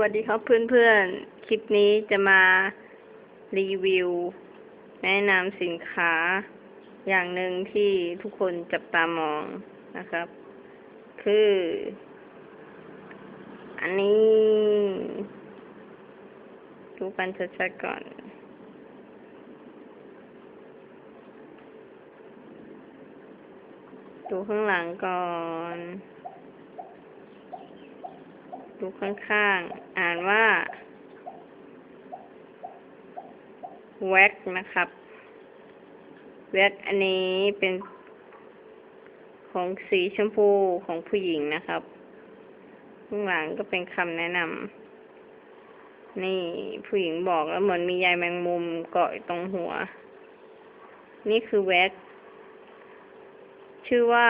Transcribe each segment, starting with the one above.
วัสดีครับเพื่อนๆ คลิปนี้จะมารีวิว แนะนำสินค้าอย่างหนึ่งที่ทุกคนจับตามองนะครับ คือ อันนี้ ดูกันชัดๆก่อน ดูข้างหลังก่อน ดูข้างๆ อ่านว่าแว็กนะครับแว็กอันนี้เป็นของสีชมพูของผู้หญิงนะครับ ข้างหลังก็เป็นคำแนะนำนี่ผู้หญิงบอกแล้วเหมือนมีใยแมงมุมเกาะตรงหัว นี่คือแว็กชื่อว่า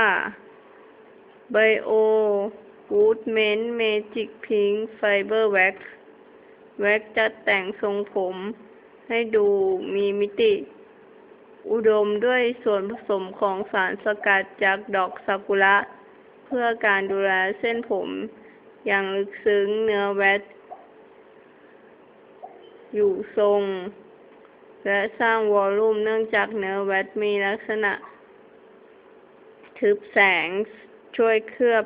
Bio Woodment Magic Pink Fiber Wax แว็กจะแต่งทรงผมให้ดูมีมิติ อุดมด้วยส่วนผสมของสารสกัดจากดอกซากุระ เพื่อการดูแลเส้นผม อย่างลึกซึ้งเนื้อแว็กอยู่ทรง และสร้างวอลลุ่มเนื่องจากเนื้อแว็กมีลักษณะ ทึบแสงช่วยเคลือบ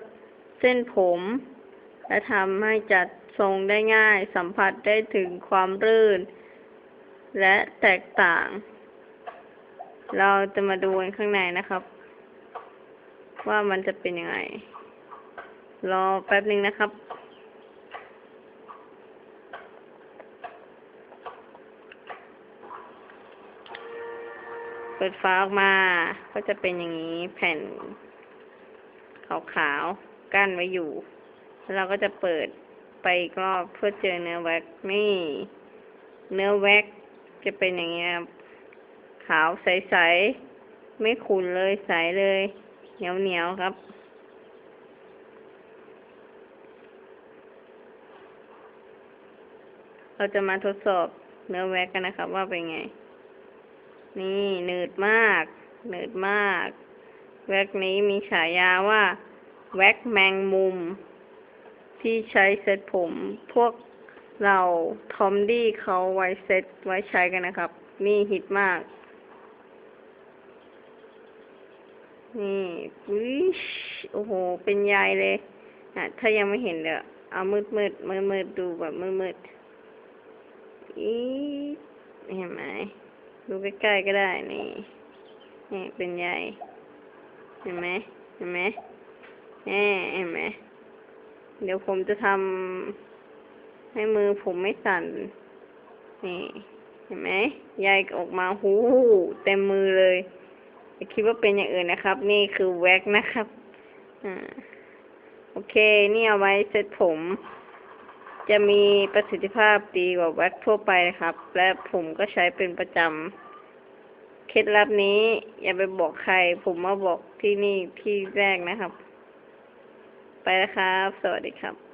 เส้นผม และทำให้จัดทรงได้ง่าย สัมผัสได้ถึงความรื่น และแตกต่าง เราจะมาดูข้างในนะครับ ว่ามันจะเป็นยังไง รอแป๊บหนึ่งนะครับเปิดฟ้าออกมา ก็จะเป็นอย่างนี้แผ่นขาวๆ กั้นไว้อยู่ เราก็จะเปิดไปอีกรอบเพื่อเจอเนื้อแว็กนี่ เนื้อแว็กจะเป็นอย่างนี้ครับขาวใสๆ ไม่ขุ่นเลยใสเลย เหนียวเหนียวๆครับ เราจะมาทดสอบเนื้อแว็กกันนะครับ ว่าเป็นไง นี่หนืดมากหนืดมาก แว็กนี้มีฉายาว่า แว็กแมงมุม ที่ใช้เซ็ตผม พวกเราทอมดี้เขาไว้เซ็ตไว้ใช้กันนะครับ นี่ฮิตมาก นี่วิชโอ้โห เป็นใยเลยอะถ้ายังไม่เห็นเดี๋ยวเอามืดมืดมืดมืดๆดูแบบมืดมืดอีเห็นไหมดูใกล้ๆก็ได้นี่นี่เป็นใยเห็นไหมเห็นไหม แหมเห็นไหมเดี๋ยวผมจะทำให้มือผมไม่สั่น นี่เห็นไหมใยออกมาหูเต็มมือเลยอย่าคิดว่าเป็นอย่างอื่นนะครับ นี่คือแว็กนะครับอ่าโอเค นี่เอาไว้เซ็ตผม จะมีประสิทธิภาพดีกว่าแว็กทั่วไปนะครับ และผมก็ใช้เป็นประจำเคล็ดลับนี้ อย่าไปบอกใคร ผมมาบอกที่นี่ที่แรกนะครับ ไปแล้วครับ สวัสดีครับ